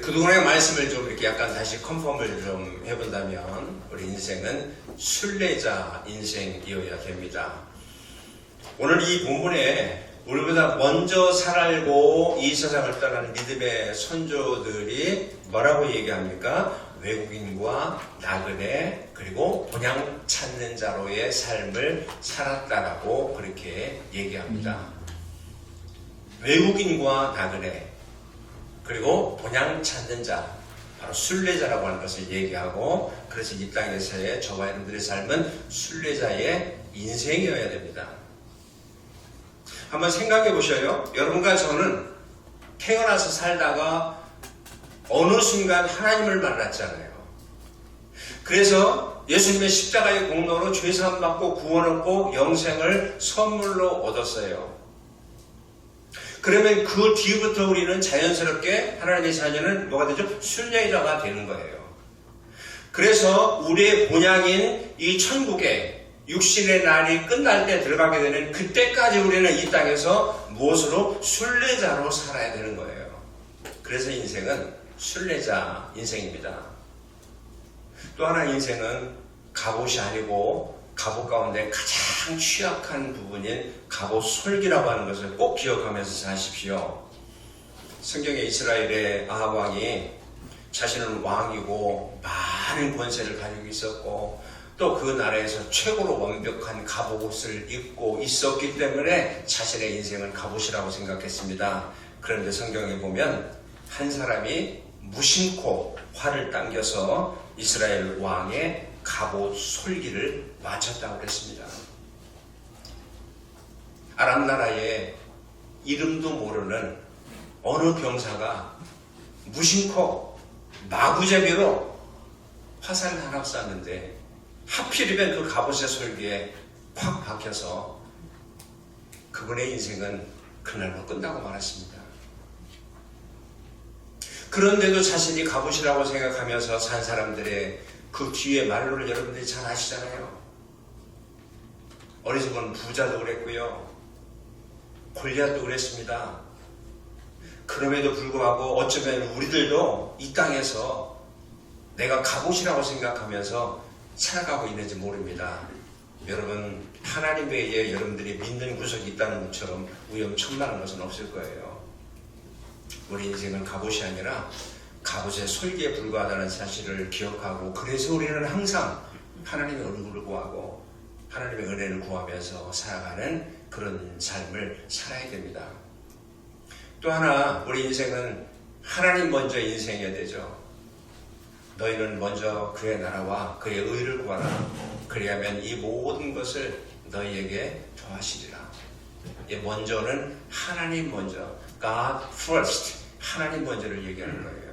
그동안의 말씀을 좀 이렇게 약간 다시 컨펌을 좀 해본다면 우리 인생은 순례자 인생이어야 됩니다. 오늘 이 본문에 우리보다 먼저 살고 이 세상을 떠나는 믿음의 선조들이 뭐라고 얘기합니까? 외국인과 나그네 그리고 본향 찾는 자로의 삶을 살았다라고 그렇게 얘기합니다. 외국인과 나그네 그리고 본향 찾는 자 바로 순례자라고 하는 것을 얘기하고 그래서 이 땅에서의 저와 여러분들의 삶은 순례자의 인생이어야 됩니다. 한번 생각해 보셔요. 여러분과 저는 태어나서 살다가 어느 순간 하나님을 만났잖아요. 그래서 예수님의 십자가의 공로로 죄사함 받고 구원 얻고 영생을 선물로 얻었어요. 그러면 그 뒤부터 우리는 자연스럽게 하나님의 자녀는 뭐가 되죠? 순례자가 되는 거예요. 그래서 우리의 본향인 이 천국에 육신의 날이 끝날 때 들어가게 되는 그때까지 우리는 이 땅에서 무엇으로 순례자로 살아야 되는 거예요. 그래서 인생은 순례자 인생입니다. 또 하나 인생은 갑옷이 아니고 갑옷 가운데 가장 취약한 부분인 갑옷 솔기라고 하는 것을 꼭 기억하면서 사십시오. 성경에 이스라엘의 아합 왕이 자신은 왕이고 많은 권세를 가지고 있었고 또 그 나라에서 최고로 완벽한 갑옷을 입고 있었기 때문에 자신의 인생은 갑옷이라고 생각했습니다. 그런데 성경에 보면 한 사람이 무심코 활을 당겨서 이스라엘 왕의 갑옷 솔기를 맞췄다고 그랬습니다. 아람 나라의 이름도 모르는 어느 병사가 무심코 마구잡이로 화살을 하나 쐈는데 하필이면 그 갑옷의 솔기에 콱 박혀서 그분의 인생은 그날로 끝나고 말았습니다. 그런데도 자신이 갑옷이라고 생각하면서 산 사람들의 그 뒤에 말로를 여러분들이 잘 아시잖아요. 어리석은 부자도 그랬고요. 골리앗도 그랬습니다. 그럼에도 불구하고 어쩌면 우리들도 이 땅에서 내가 갑옷이라고 생각하면서 살아가고 있는지 모릅니다. 여러분 하나님에 의해 여러분들이 믿는 구석이 있다는 것처럼 위험천만한 것은 없을 거예요. 우리 인생은 갑옷이 아니라 갑옷의 솔기에 불과하다는 사실을 기억하고 그래서 우리는 항상 하나님의 얼굴을 구하고 하나님의 은혜를 구하면서 살아가는 그런 삶을 살아야 됩니다. 또 하나 우리 인생은 하나님 먼저 인생이어야 되죠. 너희는 먼저 그의 나라와 그의 의를 구하라. 그리하면 이 모든 것을 너희에게 더하시리라. 이 먼저는 하나님 먼저, God first, 하나님 먼저를 얘기하는 거예요.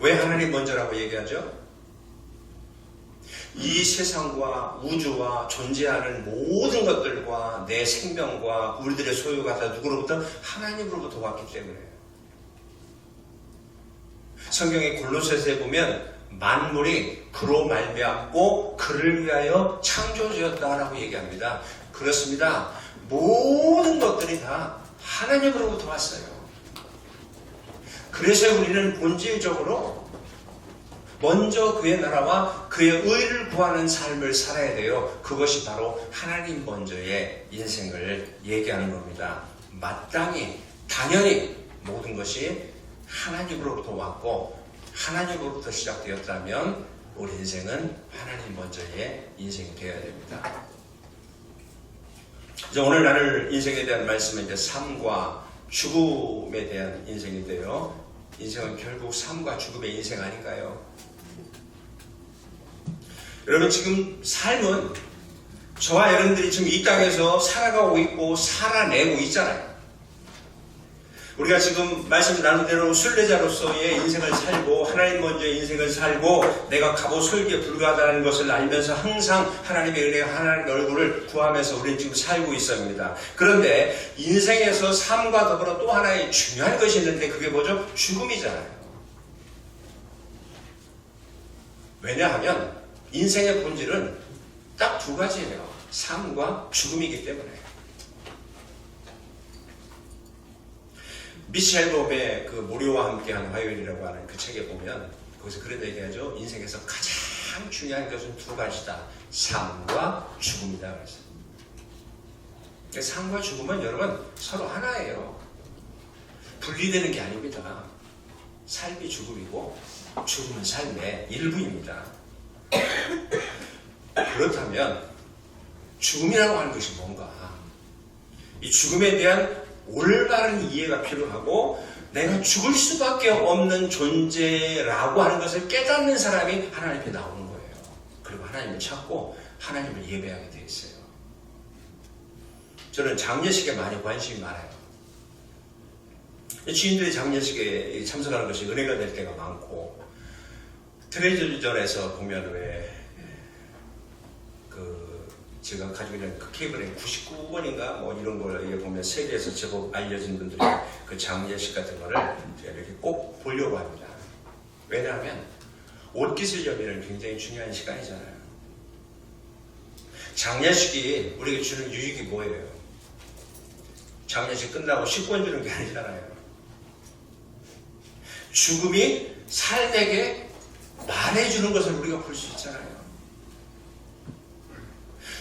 왜 하나님 먼저라고 얘기하죠? 이 세상과 우주와 존재하는 모든 것들과 내 생명과 우리들의 소유가 다 누구로부터 하나님으로부터 왔기 때문에 성경의 골로새서에 보면 만물이 그로 말미암고 그를 위하여 창조되었다라고 얘기합니다. 그렇습니다. 모든 것들이 다 하나님으로부터 왔어요. 그래서 우리는 본질적으로 먼저 그의 나라와 그의 의를 구하는 삶을 살아야 돼요. 그것이 바로 하나님 먼저의 인생을 얘기하는 겁니다. 마땅히, 당연히 모든 것이 하나님으로부터 왔고 하나님으로부터 시작되었다면 우리 인생은 하나님 먼저의 인생이 되어야 됩니다. 이제 오늘 나눌 인생에 대한 말씀은 이제 삶과 죽음에 대한 인생인데요. 인생은 결국 삶과 죽음의 인생 아닌가요? 여러분 지금 삶은 저와 여러분들이 지금 이 땅에서 살아가고 있고 살아내고 있잖아요. 우리가 지금 말씀 나눈 대로 순례자로서의 인생을 살고 하나님 먼저 인생을 살고 내가 갑옷 솔기에 불과하다는 것을 알면서 항상 하나님의 은혜와 하나님의 얼굴을 구하면서 우리는 지금 살고 있습니다. 그런데 인생에서 삶과 더불어 또 하나의 중요한 것이 있는데 그게 뭐죠? 죽음이잖아요. 왜냐하면 인생의 본질은 딱 두 가지예요. 삶과 죽음이기 때문에. 미셸 봄의 그 무료와 함께한 화요일이라고 하는 그 책에 보면 거기서 그런 얘기하죠. 인생에서 가장 중요한 것은 두 가지다. 삶과 죽음이다. 그래서 그러니까 삶과 죽음은 여러분 서로 하나예요. 분리되는 게 아닙니다. 삶이 죽음이고 죽음은 삶의 일부입니다. 그렇다면 죽음이라고 하는 것이 뭔가? 이 죽음에 대한 올바른 이해가 필요하고 내가 죽을 수밖에 없는 존재라고 하는 것을 깨닫는 사람이 하나님 앞에 나오는 거예요. 그리고 하나님을 찾고 하나님을 예배하게 되어 있어요. 저는 장례식에 많이 관심이 많아요. 지인들이 장례식에 참석하는 것이 은혜가 될 때가 많고 트레저전에서 보면 왜그 제가 가지고 있는 그 케이블에 99번인가 뭐 이런 걸 이게 보면 세계에서 제법 알려진 분들이 그 장례식 같은 거를 제가 이렇게 꼭 보려고 합니다. 왜냐하면 옷깃을 여미는 굉장히 중요한 시간이잖아요. 장례식이 우리에게 주는 유익이 뭐예요? 장례식 끝나고 식권 주는 게 아니잖아요. 죽음이 삶에게 말해주는 것을 우리가 볼 수 있잖아요.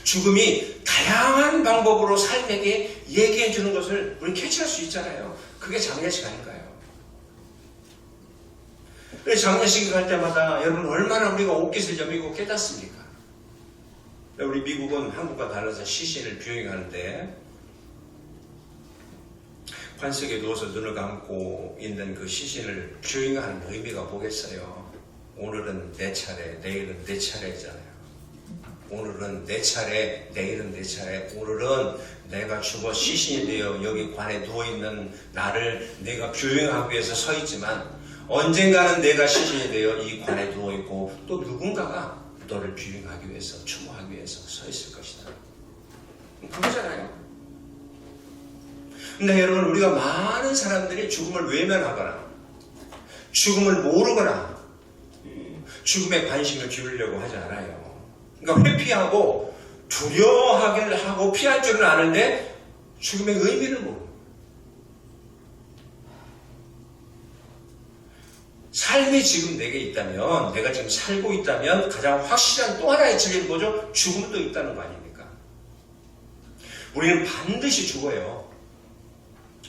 죽음이 다양한 방법으로 삶에게 얘기해 주는 것을 우리 캐치할 수 있잖아요. 그게 장례식 아닌가요? 그래서 장례식 갈 때마다 여러분 얼마나 우리가 옷깃을 여미고 깨닫습니까? 우리 미국은 한국과 달라서 시신을 뷰잉하는데 관석에 누워서 눈을 감고 있는 그 시신을 뷰잉하는 의미가 뭐겠어요? 오늘은 내 차례, 내일은 내 차례잖아요. 오늘은 내 차례, 내일은 내 차례. 오늘은 내가 죽어 시신이 되어 여기 관에 누워있는 나를 내가 뷰잉하기 위해서 서 있지만 언젠가는 내가 시신이 되어 이 관에 누워있고 또 누군가가 너를 뷰잉하기 위해서, 추모하기 위해서 서 있을 것이다. 그거잖아요. 근데 여러분, 우리가 많은 사람들이 죽음을 외면하거나, 죽음을 모르거나, 죽음에 관심을 기울이려고 하지 않아요. 그러니까 회피하고 두려워하기를 하고 피할 줄은 아는데 죽음의 의미를 모르고 삶이 지금 내게 있다면 내가 지금 살고 있다면 가장 확실한 또 하나의 진리는 뭐죠? 죽음도 있다는 거 아닙니까? 우리는 반드시 죽어요.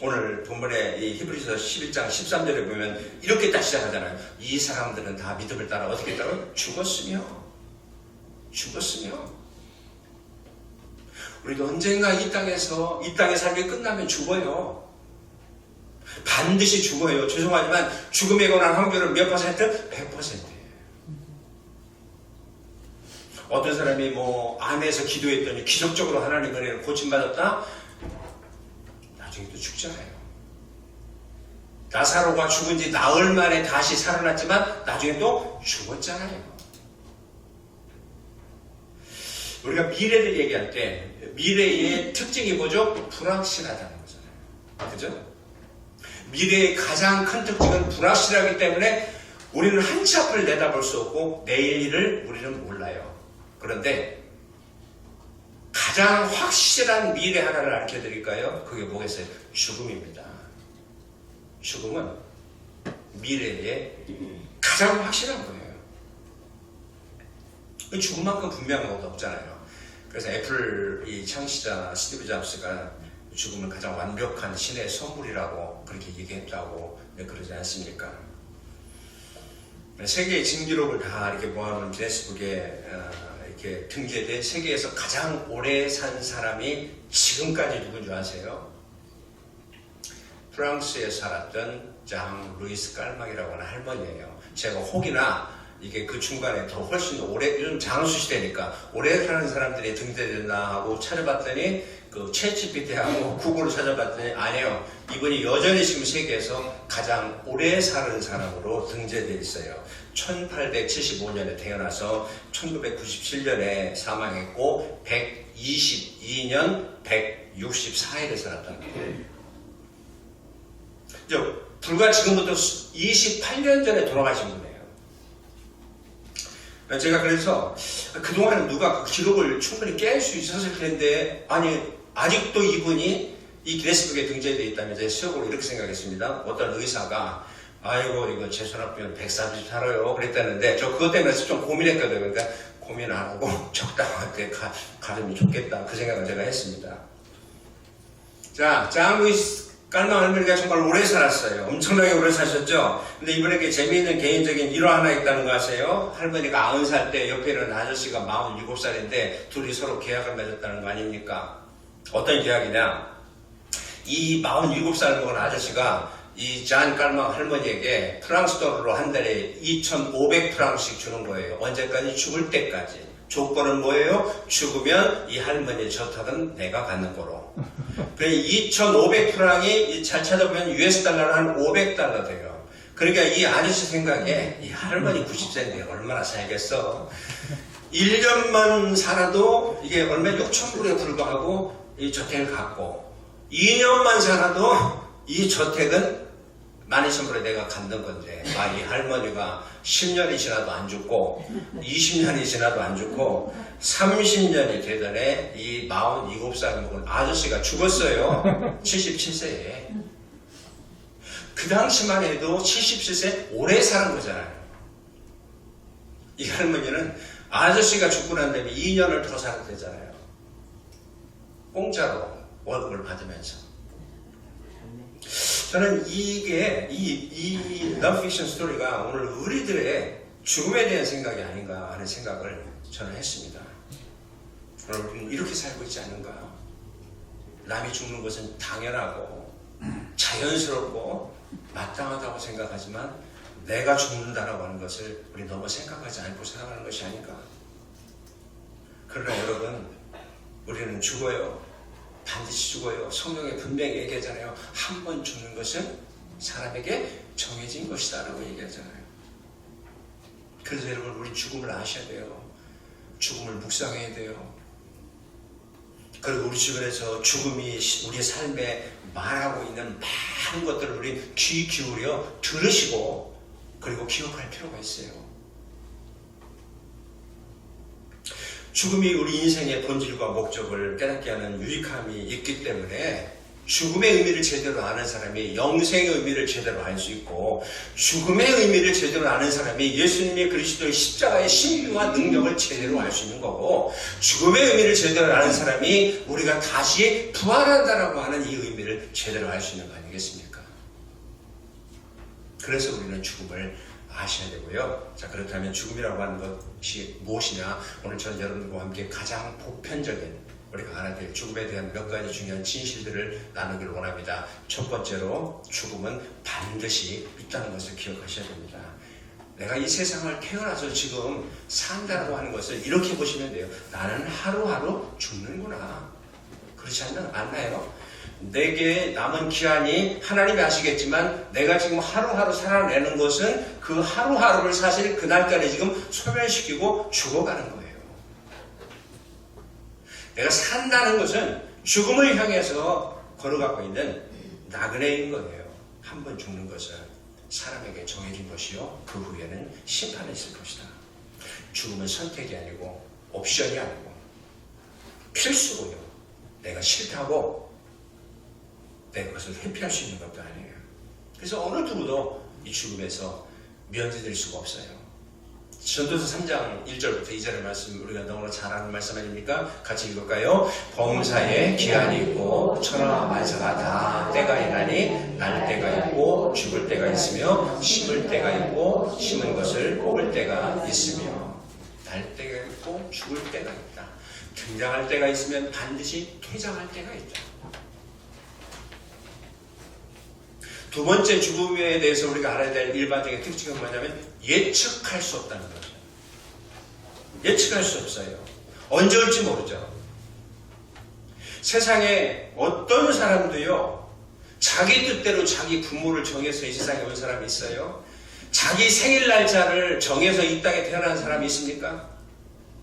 오늘 본문에 이 히브리서 11장 13절에 보면 이렇게 딱 시작하잖아요. 이 사람들은 다 믿음을 따라 어떻게 따라 죽었으며 죽었으며 우리도 언젠가 이 땅에서 이 땅의 삶이 끝나면 죽어요. 반드시 죽어요. 죄송하지만 죽음에 관한 확률은 몇 퍼센트? 100%예요. 어떤 사람이 뭐 암에서 기도했더니 기적적으로 하나님 은혜를 고침받았다? 나중에 또 죽잖아요. 나사로가 죽은 지 나흘 만에 다시 살아났지만 나중에 또 죽었잖아요. 우리가 미래를 얘기할 때 미래의 특징이 뭐죠? 불확실하다는 거잖아요. 그죠? 미래의 가장 큰 특징은 불확실하기 때문에 우리는 한치 앞을 내다볼 수 없고 내일을 우리는 몰라요. 그런데 가장 확실한 미래 하나를 알려드릴까요? 그게 뭐겠어요? 죽음입니다. 죽음은 미래의 가장 확실한 거예요. 죽음만큼 분명한 것도 없잖아요. 그래서 애플 이 창시자 스티브 잡스가 죽음은 가장 완벽한 신의 선물이라고 그렇게 얘기했다고 그러지 않습니까? 세계의 진기록을 다 이렇게 모아놓은 기네스북에 어, 이렇게 등재돼 세계에서 가장 오래 산 사람이 지금까지 누군 줄 아세요? 프랑스에 살았던 장 루이스 깔막이라고 하는 할머니예요. 제가 혹이나 이게 그 중간에 더 훨씬 오래 요즘 장수 시대니까 오래 사는 사람들이 등재됐나 하고 찾아봤더니 그 채찌피티하고 구글을 찾아봤더니 아니에요. 이분이 여전히 지금 세계에서 가장 오래 사는 사람으로 등재되어 있어요. 1875년에 태어나서 1997년에 사망했고 122년 164일을 살았다는 거예요. 불과 지금부터 28년 전에 돌아가신 분이에요. 제가 그래서 그동안 누가 그 기록을 충분히 깰 수 있었을 텐데 아니 아직도 이분이 이 기네스북에 등재되어 있다면 제 수업으로 이렇게 생각했습니다. 어떤 의사가 아이고 이거 제 손아프면 130 살아요 그랬다는데 저 그것 때문에 좀 고민했거든요. 그러니까 고민 안 하고 적당하게 가, 가면 좋겠다 그 생각을 제가 했습니다. 자, 짱구이 깔망 할머니가 정말 오래 살았어요. 엄청나게 오래 사셨죠? 근데 이번에 게 재미있는 개인적인 일화 하나 있다는 거 아세요? 할머니가 90살 때 옆에 있는 아저씨가 47살인데 둘이 서로 계약을 맺었다는 거 아닙니까? 어떤 계약이냐? 이 47살 먹은 아저씨가 이 잔 깔망 할머니에게 프랑스 돈으로 한 달에 2,500 프랑스씩 주는 거예요. 언제까지? 죽을 때까지. 조건은 뭐예요? 죽으면 이 할머니의 저택은 내가 갖는 거로. 그래 2,500 프랑이 잘 찾아보면 US 달러로 한 500달러 돼요. 그러니까 이 아저씨 생각에 이 할머니 90세인데 얼마나 살겠어. 1년만 살아도 이게 얼마 6천 불에 불과하고 이 저택을 갖고 2년만 살아도 이 저택은 12,000불에 내가 갖는 건데 아 이 할머니가 10년이 지나도 안 죽고 20년이 지나도 안 죽고 30년이 되더래 이 47살 먹은 아저씨가 죽었어요. 77세에. 그 당시만 해도 77세 오래 사는 거잖아요. 이 할머니는 아저씨가 죽고 난 다음에 2년을 더 살아도 되잖아요. 공짜로 월급을 받으면서 저는 이게 이, 이 넌픽션 스토리가 오늘 우리들의 죽음에 대한 생각이 아닌가 하는 생각을 저는 했습니다. 우리는 이렇게 살고 있지 않은가? 남이 죽는 것은 당연하고 자연스럽고 마땅하다고 생각하지만 내가 죽는다라고 하는 것을 우리 너무 생각하지 않고 살아가는 것이 아닌가? 그러나 여러분, 우리는 죽어요. 반드시 죽어요. 성경에 분명히 얘기하잖아요. 한 번 죽는 것은 사람에게 정해진 것이다. 라고 얘기하잖아요. 그래서 여러분, 우리 죽음을 아셔야 돼요. 죽음을 묵상해야 돼요. 그리고 우리 주변에서 죽음이 우리의 삶에 말하고 있는 많은 것들을 우리 귀 기울여 들으시고 그리고 기억할 필요가 있어요. 죽음이 우리 인생의 본질과 목적을 깨닫게 하는 유익함이 있기 때문에 죽음의 의미를 제대로 아는 사람이 영생의 의미를 제대로 알 수 있고 죽음의 의미를 제대로 아는 사람이 예수님의 그리스도의 십자가의 신비와 능력을 제대로 알 수 있는 거고 죽음의 의미를 제대로 아는 사람이 우리가 다시 부활한다라고 하는 이 의미를 제대로 알 수 있는 거 아니겠습니까? 그래서 우리는 죽음을 아셔야 되고요. 자, 그렇다면 죽음이라고 하는 것이 무엇이냐? 오늘 저는 여러분과 함께 가장 보편적인 우리가 알아야 될 죽음에 대한 몇 가지 중요한 진실들을 나누기를 원합니다. 첫 번째로 죽음은 반드시 있다는 것을 기억하셔야 됩니다. 내가 이 세상을 태어나서 지금 산다고 하는 것을 이렇게 보시면 돼요. 나는 하루하루 죽는구나. 그렇지 않나? 않나요? 내게 남은 기한이 하나님이 아시겠지만 내가 지금 하루하루 살아내는 것은 그 하루하루를 사실 그날까지 지금 소멸시키고 죽어가는 거예요. 내가 산다는 것은 죽음을 향해서 걸어가고 있는 나그네인 거예요. 한 번 죽는 것은 사람에게 정해진 것이요. 그 후에는 심판이 있을 것이다. 죽음은 선택이 아니고 옵션이 아니고 필수고요. 내가 싫다고 내 것을 회피할 수 있는 것도 아니에요. 그래서 어느 누구도 이 죽음에서 면제될 수가 없어요. 전도서 3장 1절부터 2절의 말씀 우리가 너무나 잘 아는 말씀 아닙니까? 같이 읽을까요? 범사에 기한이 있고 천하 만사가 다 때가 있나니 날 때가 있고 죽을 때가 있으며 심을 때가 있고 심은 것을 뽑을 때가 있으며 날 때가 있고 죽을 때가 있다. 등장할 때가 있으면 반드시 퇴장할 때가 있다. 두 번째 죽음에 대해서 우리가 알아야 될 일반적인 특징은 뭐냐면 예측할 수 없다는 거죠. 예측할 수 없어요. 언제 올지 모르죠. 세상에 어떤 사람도요, 자기 뜻대로 자기 부모를 정해서 이 세상에 온 사람이 있어요? 자기 생일 날짜를 정해서 이 땅에 태어난 사람이 있습니까?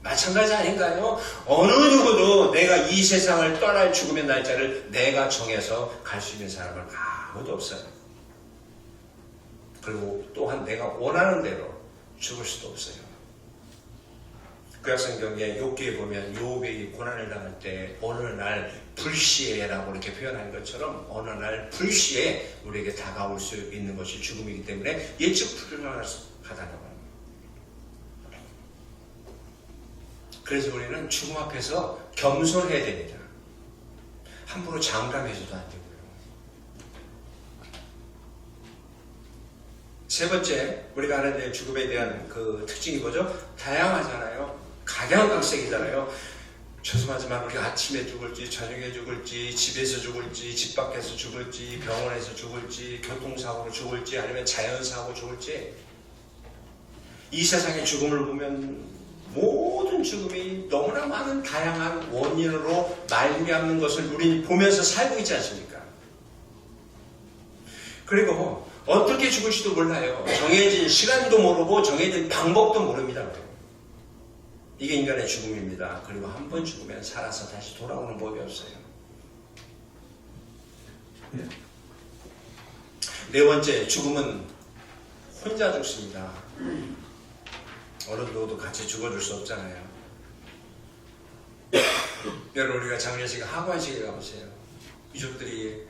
마찬가지 아닌가요? 어느 누구도 내가 이 세상을 떠날 죽음의 날짜를 내가 정해서 갈 수 있는 사람은 아무도 없어요. 그리고 또한 내가 원하는 대로 죽을 수도 없어요. 구약 성경에 욥기에 보면 욥이 고난을 당할 때 어느 날 불시에라고 이렇게 표현한 것처럼 어느 날 불시에 우리에게 다가올 수 있는 것이 죽음이기 때문에 예측 불가하다는 겁니다. 그래서 우리는 죽음 앞에서 겸손해야 됩니다. 함부로 장담해서도 안 되고요. 세 번째, 우리가 아는 죽음에 대한 그 특징이 뭐죠? 다양하잖아요. 각양각색이잖아요. 죄송하지만 우리가 아침에 죽을지, 저녁에 죽을지, 집에서 죽을지, 집 밖에서 죽을지, 병원에서 죽을지, 교통사고로 죽을지, 아니면 자연사고 죽을지, 이 세상의 죽음을 보면 모든 죽음이 너무나 많은 다양한 원인으로 말미암는 것을 우리는 보면서 살고 있지 않습니까? 그리고 어떻게 죽을지도 몰라요. 정해진 시간도 모르고 정해진 방법도 모릅니다. 이게 인간의 죽음입니다. 그리고 한 번 죽으면 살아서 다시 돌아오는 법이 없어요. 네 번째, 죽음은 혼자 죽습니다. 어른 누구도 같이 죽어줄 수 없잖아요. 여러분 우리가 장례식 하관식에 가보세요. 유족들이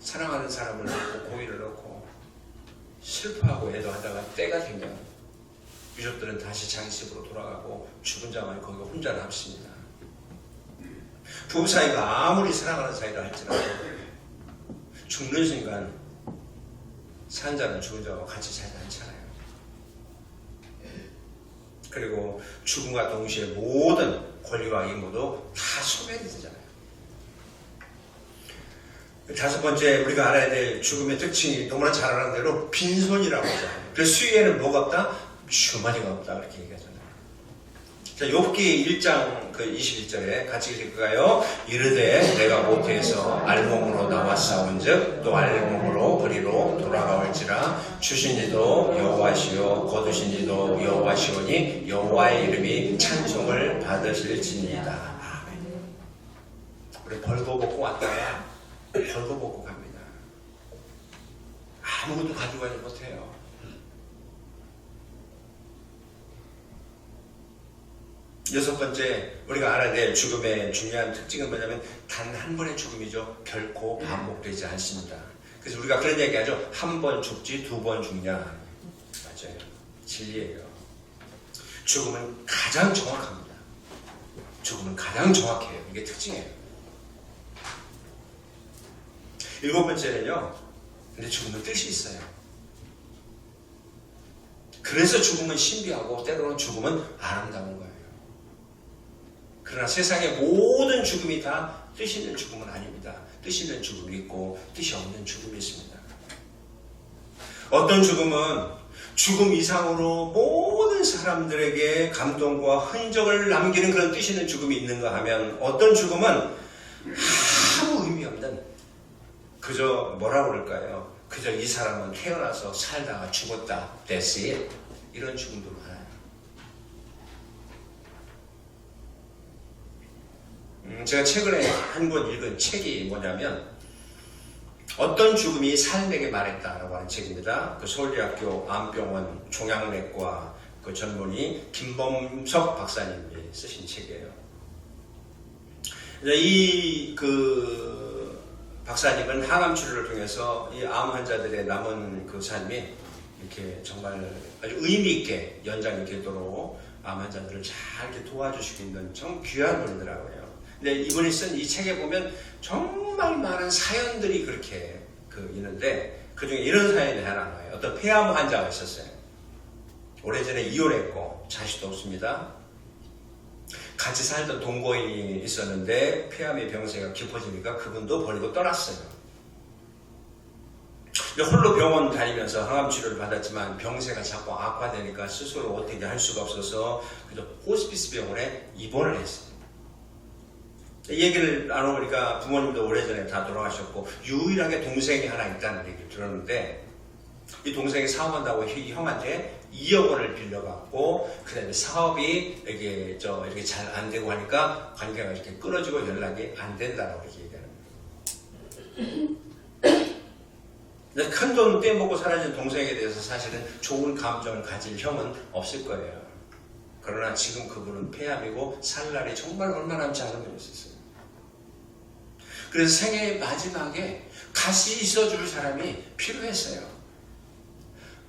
사랑하는 사람을 놓고 고의를 놓고 슬퍼하고 애도하다가 때가 되면 유족들은 다시 장식으로 돌아가고 죽은 자만 거기 혼자 남습니다. 부부 사이가 아무리 사랑하는 사이라 할지라도 죽는 순간 산 자는 죽은 자와 같이 살지 않잖아요. 그리고 죽음과 동시에 모든 권리와 의무도 다 소멸이 되잖아요. 다섯 번째 우리가 알아야 될 죽음의 특징이 너무나 잘 아는 대로 빈손이라고 하잖아요. 그 수위에는 뭐가 없다? 주머니가 없다 그렇게 얘기하잖아요. 자, 욥기 1장 그 21절에 같이 읽을까요? 이르되 내가 모태에서 알몸으로 싸운즉 또 알몸으로 그리로 돌아가올지라 주신 이도 여호와시요 거두신 이도 여호와시오니 여호와의 이름이 찬송을 받으실지니이다. 아멘. 우리 벌거벗고 왔다가 벌거벗고 갑니다. 아무것도 가져가지 못해요. 여섯 번째 우리가 알아야 될 죽음의 중요한 특징은 뭐냐면 단 한 번의 죽음이죠. 결코 반복되지 않습니다. 그래서 우리가 그런 얘기하죠. 한 번 죽지 두 번 죽냐. 맞아요. 진리예요. 죽음은 가장 정확합니다. 죽음은 가장 정확해요. 이게 특징이에요. 일곱 번째는요. 근데 죽음은 뜻이 있어요. 그래서 죽음은 신비하고 때로는 죽음은 아름다운 거예요. 그러나 세상의 모든 죽음이 다 뜻 있는 죽음은 아닙니다. 뜻 있는 죽음이 있고 뜻이 없는 죽음이 있습니다. 어떤 죽음은 죽음 이상으로 모든 사람들에게 감동과 흔적을 남기는 그런 뜻 있는 죽음이 있는가 하면 어떤 죽음은 그저 뭐라고 그럴까요? 그저 이 사람은 태어나서 살다가 죽었다. It. 이런 죽음도 많아요. 음, 제가 최근에 한 권 읽은 책이 뭐냐면 어떤 죽음이 삶에게 말했다라고 하는 책입니다. 그 서울대학교 암병원 종양내과 그 전문의 김범석 박사님이 쓰신 책이에요. 이 그 박사님은 항암 치료를 통해서 이 암 환자들의 남은 그 삶이 이렇게 정말 아주 의미 있게 연장이 되도록 암 환자들을 잘 이렇게 도와주시고 있는 정 귀한 분이더라고요. 근데 이분이 쓴 이 책에 보면 정말 많은 사연들이 그렇게 그 있는데 그 중에 이런 사연이 하나 나와요. 어떤 폐암 환자가 있었어요. 오래전에 이혼했고 자식도 없습니다. 같이 살던 동거인이 있었는데 폐암의 병세가 깊어지니까 그분도 버리고 떠났어요. 홀로 병원 다니면서 항암 치료를 받았지만 병세가 자꾸 악화되니까 스스로 어떻게 할 수가 없어서 그저 호스피스 병원에 입원을 했어요. 얘기를 나눠보니까 부모님도 오래전에 다 돌아가셨고 유일하게 동생이 하나 있다는 얘기를 들었는데 이 동생이 사업한다고 이 형한테 2억 원을 빌려갖고 그 다음에 사업이 이게 저 이렇게 잘 안 되고 하니까 관계가 이렇게 끊어지고 연락이 안 된다라고 이렇게 얘기하는 거예요. 큰돈 떼먹고 사라진 동생에 대해서 사실은 좋은 감정을 가질 형은 없을 거예요. 그러나 지금 그분은 폐암이고 살 날이 정말 얼마 남지 않은 분이었어요. 그래서 생애의 마지막에 같이 있어줄 사람이 필요했어요.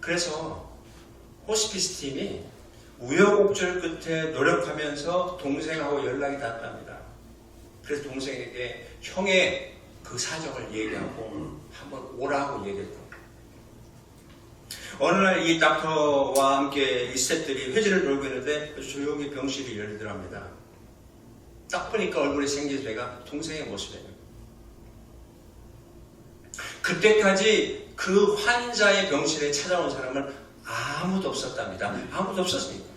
그래서 호스피스 팀이 우여곡절 끝에 노력하면서 동생하고 연락이 닿았답니다. 그래서 동생에게 형의 그 사정을 얘기하고 한번 오라고 얘기했고 어느 날 이 닥터와 함께 이 스태프들이 회지를 돌고 있는데 조용히 병실이 열리더랍니다. 딱 보니까 얼굴에 생긴 죄가 동생의 모습이에요. 그때까지 그 환자의 병실에 찾아온 사람은 아무도 없었답니다. 아무도 없었습니다.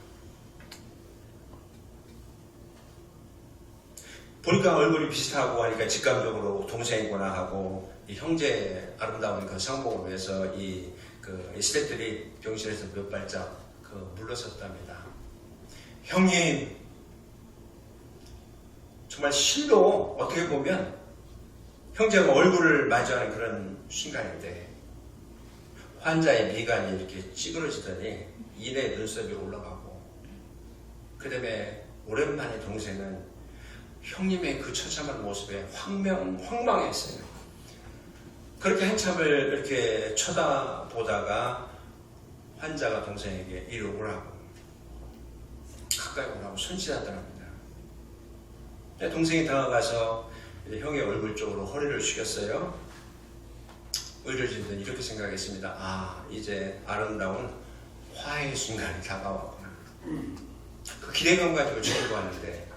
보니까 얼굴이 비슷하고 하니까 직감적으로 동생이구나 하고 이 형제 아름다운 그 성공을 위해서 이, 그, 이 스태프들이 병실에서 몇 발짝 그 물러섰답니다. 형님, 정말 실로 어떻게 보면 형제가 얼굴을 마주하는 그런 순간인데 환자의 미간이 이렇게 찌그러지더니 이내 눈썹이 올라가고 그 다음에 오랜만에 동생은 형님의 그 처참한 모습에 황명, 황망했어요. 그렇게 한참을 이렇게 쳐다보다가 환자가 동생에게 이리 오라고 가까이 오라고 손짓하더랍니다. 동생이 다가가서 형의 얼굴 쪽으로 허리를 숙였어요. 의료진들은 이렇게 생각했습니다. 아, 이제 아름다운 화해의 순간이 다가왔구나. 그 기대감 가지고 쳐다보았는데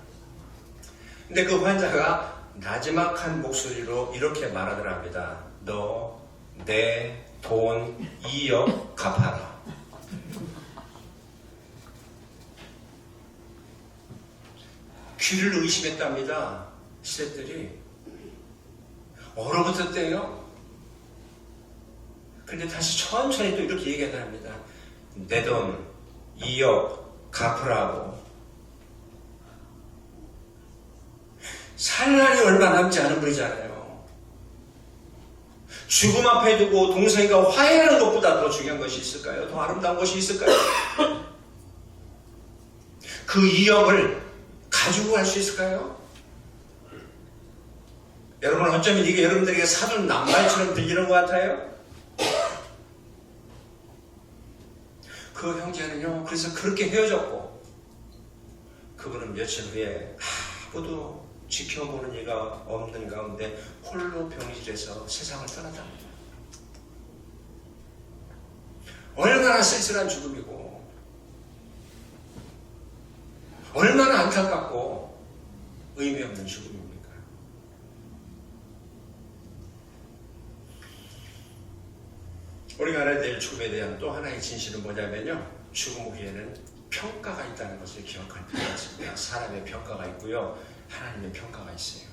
근데 그 환자가 나지막한 목소리로 이렇게 말하더랍니다. 너 내돈 2억 갚아라. 귀를 의심했답니다. 시대들이 얼어붙었대요. 근데 다시 천천히 또 이렇게 얘기하답니다. 내 돈 2억 갚으라고. 살 날이 얼마 남지 않은 분이잖아요. 죽음 앞에 두고 동생과 화해하는 것보다 더 중요한 것이 있을까요? 더 아름다운 것이 있을까요? 그 2억을 가지고 갈 수 있을까요? 여러분 어쩌면 이게 여러분들에게 사돈 낭만처럼 들리는 것 같아요? 그 형제는요, 그래서 그렇게 헤어졌고, 그분은 며칠 후에 아무도 지켜보는 이가 없는 가운데 홀로 병실에서 세상을 떠났답니다. 얼마나 쓸쓸한 죽음이고, 얼마나 안타깝고, 의미 없는 죽음입니까? 우리가 알아야 될 죽음에 대한 또 하나의 진실은 뭐냐면요. 죽음 후에는 평가가 있다는 것을 기억할 필요가 있습니다. 사람의 평가가 있고요. 하나님의 평가가 있어요.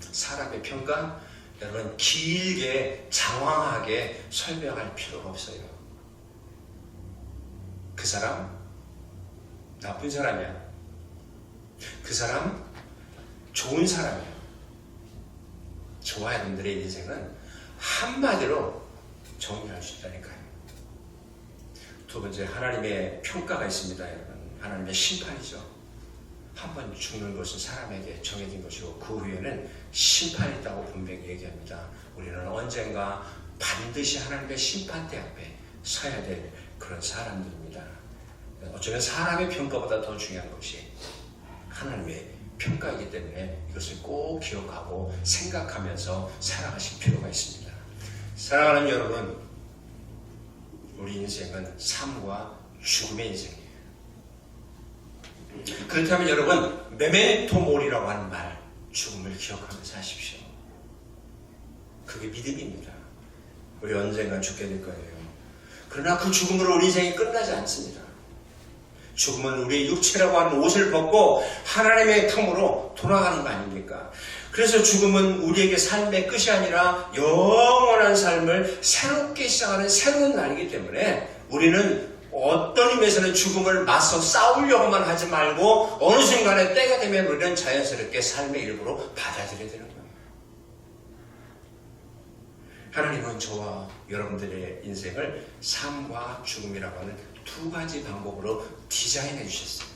사람의 평가, 여러분 길게 장황하게 설명할 필요가 없어요. 그 사람 나쁜 사람이야. 그 사람 좋은 사람이야. 저와 여러분들의 인생은 한마디로 정리할 수 있다니까요. 두 번째, 하나님의 평가가 있습니다, 여러분. 하나님의 심판이죠. 한 번 죽는 것은 사람에게 정해진 것이고, 그 후에는 심판이 있다고 분명히 얘기합니다. 우리는 언젠가 반드시 하나님의 심판대 앞에 서야 될 그런 사람들입니다. 어쩌면 사람의 평가보다 더 중요한 것이 하나님의 평가이기 때문에 이것을 꼭 기억하고 생각하면서 살아가실 필요가 있습니다. 사랑하는 여러분, 우리 인생은 삶과 죽음의 인생이에요. 그렇다면 여러분, 메멘토 모리라고 하는 말, 죽음을 기억하면서 하십시오. 그게 믿음입니다. 우리 언젠간 죽게 될 거예요. 그러나 그 죽음으로 우리 인생이 끝나지 않습니다. 죽음은 우리의 육체라고 하는 옷을 벗고 하나님의 탕으로 돌아가는 거 아닙니까? 그래서 죽음은 우리에게 삶의 끝이 아니라 영원한 삶을 새롭게 시작하는 새로운 날이기 때문에 우리는 어떤 의미에서는 죽음을 맞서 싸우려고만 하지 말고 어느 순간에 때가 되면 우리는 자연스럽게 삶의 일부로 받아들여야 되는 거예요. 하나님은 저와 여러분들의 인생을 삶과 죽음이라고 하는 두 가지 방법으로 디자인해 주셨어요.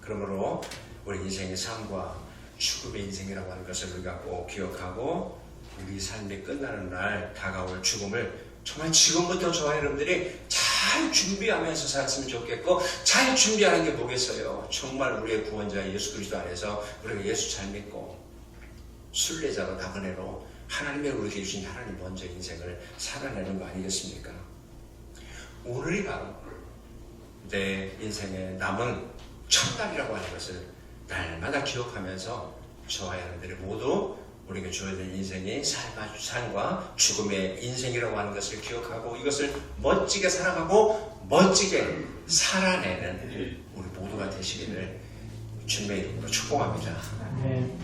그러므로 우리 인생의 삶과 죽음의 인생이라고 하는 것을 우리가 꼭 기억하고 우리 삶이 끝나는 날 다가올 죽음을 정말 지금부터 저와 여러분들이 잘 준비하면서 살았으면 좋겠고 잘 준비하는 게 뭐겠어요? 정말 우리의 구원자 예수 그리스도 안에서 우리가 예수 잘 믿고 순례자로 나그네로 하나님의 우리에게 주신 하나님 먼저 인생을 살아내는 거 아니겠습니까? 오늘이 바로 내 인생의 남은 첫날이라고 하는 것을 날마다 기억하면서 저와 여러분들이 모두 우리에게 주어야 될 인생이 삶과, 죽음의 인생이라고 하는 것을 기억하고 이것을 멋지게 살아가고 멋지게 살아내는 우리 모두가 되시기를 주님의 이름으로 축복합니다. 네.